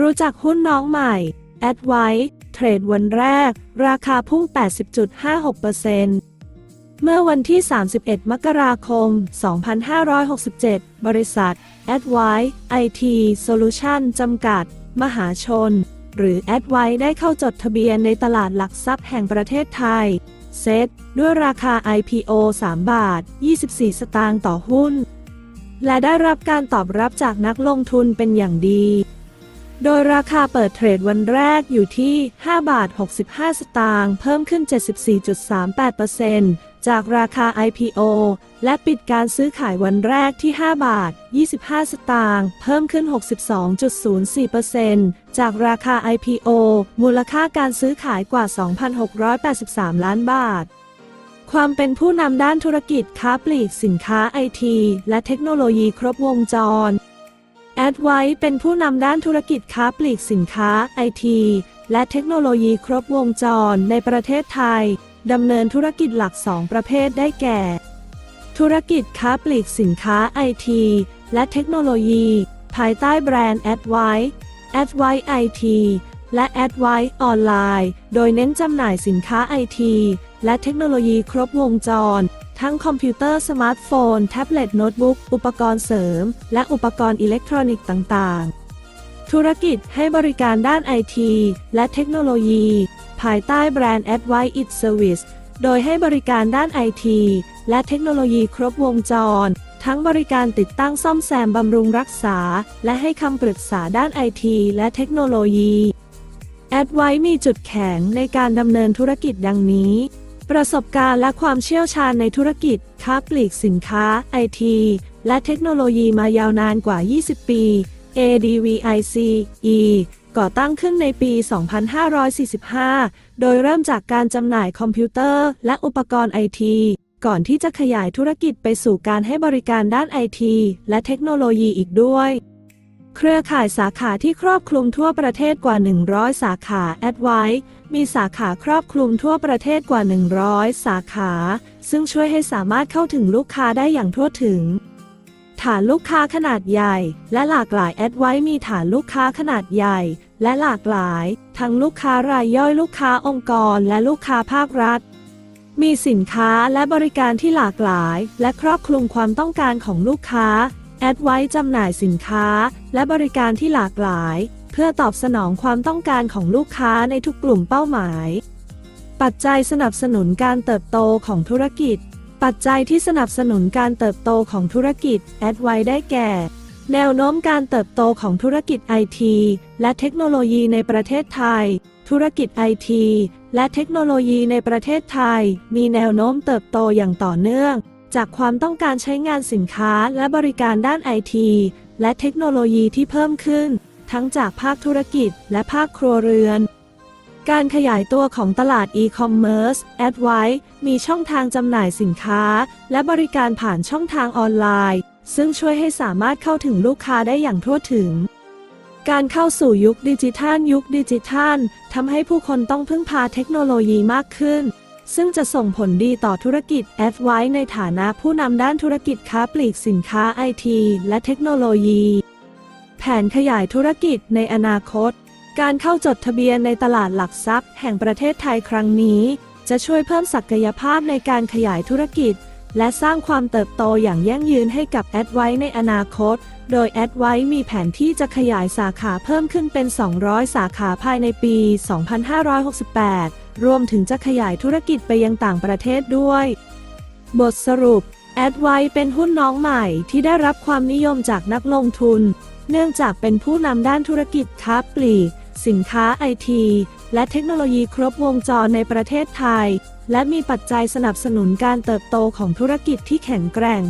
รู้จักหุ้นน้องใหม่แอดไว้เทรดวันแรก ราคาพุ่ง 80.56%เมื่อวันที่ 31 มกราคม 2567 บริษัท a d v i IT Solution จำกัด มหาชน หรือ a d v i ได้เข้าจดทะเบียนในตลาดหลักทรัพย์แห่งประเทศไทย เซตด้วยราคา IPO 3 บาท 24 สตางค์ต่อหุ้น และได้รับการตอบรับจากนักลงทุนเป็นอย่างดี โดยราคาเปิดเทรดวันแรกอยู่ที่ 5 บาท 65 สตางค์ เพิ่มขึ้น 74.38%จากราคา IPO และปิดการซื้อขายวันแรกที่ 5 บาท 25 สตางค์ เพิ่มขึ้น 62.04%จากราคา IPO มูลค่าการซื้อขายกว่า 2,683 ล้านบาทความเป็นผู้นำด้านธุรกิจค้าปลีกสินค้าไอที และเทคโนโลยีครบวงจร ดไว้เป็นผู้นำด้านธุรกิจค้าปลีกสินค้าไอทีและเทคโนโลยีครบวงจรในประเทศไทย ดำเนินธุรกิจหลัก2ประเภทได้แก่ ธุรกิจค้าปลีกสินค้าไอทีและเทคโนโลยี ภายใต้แบรนด์แอดไว้แอดไว้ไอทีและแอดไว้ออนไลน์ โดยเน้นจำหน่ายสินค้าไอทีและเทคโนโลยีครบวงจร ทั้งคอมพิวเตอร์สมาร์ทโฟน แท็บเล็ตโน้ตบุ๊ก อุปกรณ์เสริม และอุปกรณ์อิเล็กทรอนิกส์ต่างๆ ธุรกิจให้บริการด้านไอทีและเทคโนโลยี ภายใต้แบรนด์ Advice It Service โดยให้บริการด้านไอทีและเทคโนโลยีครบวงจร ทั้งบริการติดตั้งซ่อมแซมบำรุงรักษา และให้คำปรึกษาด้านไอทีและเทคโนโลยี แอดไว้มีจุดแข็งในการดำเนินธุรกิจดังนี้ ประสบการณ์และความเชี่ยวชาญในธุรกิจ ค้าปลีกสินค้าไอทีและเทคโนโลยีมายาวนานกว่า 20 ปี ADVICE ก่อตั้งขึ้นในปี 2545 โดยเริ่มจากการจำหน่ายคอมพิวเตอร์ และอุปกรณ์ไอทีก่อนที่จะขยายธุรกิจไปสู่การให้บริการด้านไอทีและเทคโนโลยีอีกด้วย เครือข่ายสาขาที่ครอบคลุมทั่วประเทศกว่า 100 สาขา a d v i มีสาขาครอบคลุมทั่วประเทศกว่า 100 สาขา ซึ่งช่วยให้สามารถเข้าถึงลูกค้าได้อย่างทั่วถึง ฐานลูกค้าขนาดใหญ่ และหลากหลาย a d v i มีฐานลูกค้าขนาดใหญ่ และหลากหลาย ทั้งลูกค้ารายย่อยลูกค้าองค์กร และลูกค้าภาครัฐ มีสินค้าและบริการที่หลากหลาย และครอบคลุมความต้องการของลูกค้า แอดไว้จำหน่ายสินค้า และบริการที่หลากหลาย เพื่อตอบสนองความต้องการของลูกค้าในทุกกลุ่มเป้าหมาย ปัจจัยสนับสนุนการเติบโตของธุรกิจ ปัจจัยที่สนับสนุนการเติบโตของธุรกิจแอดไว้ได้แก่ แนวโน้มการเติบโตของธุรกิจไอทีและเทคโนโลยีในประเทศไทย ธุรกิจไอทีและเทคโนโลยีในประเทศไทย มีแนวโน้มเติบโตอย่างต่อเนื่อง จากความต้องการใช้งานสินค้าและบริการด้านไอทีและเทคโนโลยีที่เพิ่มขึ้น ทั้งจากภาคธุรกิจและภาคครัวเรือน การขยายตัวของตลาดอีคอมเมิร์ซแอดไวมีช่องทางจำหน่ายสินค้า และบริการผ่านช่องทางออนไลน์ ซึ่งช่วยให้สามารถเข้าถึงลูกค้าได้อย่างทั่วถึงการเข้าสู่ยุคดิจิทัลยุคดิจิทัลทำให้ผู้คนต้องพึ่งพาเทคโนโลยีมากขึ้น ซึ่งจะส่งผลดีต่อธุรกิจแอดไว้ในฐานะผู้นำด้านธุรกิจค้าปลีกสินค้าไอทีและเทคโนโลยี แผนขยายธุรกิจในอนาคต การเข้าจดทะเบียนในตลาดหลักทรัพย์ แห่งประเทศไทยครั้งนี้ จะช่วยเพิ่มศักยภาพในการขยายธุรกิจ และสร้างความเติบโตอย่างยั่งยืนให้กับแอดไว้ในอนาคต โดยแอดไว้มีแผนที่จะขยายสาขาเพิ่มขึ้นเป็น 200 สาขาภายในปี 2568 รวมถึงจะขยายธุรกิจไปยังต่างประเทศด้วย บทสรุปแอดไว้เป็นหุ้นน้องใหม่ที่ได้รับความนิยมจากนักลงทุน เนื่องจากเป็นผู้นำด้านธุรกิจค้าปลีก สินค้าไอทีและเทคโนโลยีครบวงจรในประเทศไทย และมีปัจจัยสนับสนุนการเติบโตของธุรกิจที่แข็งแกร่ง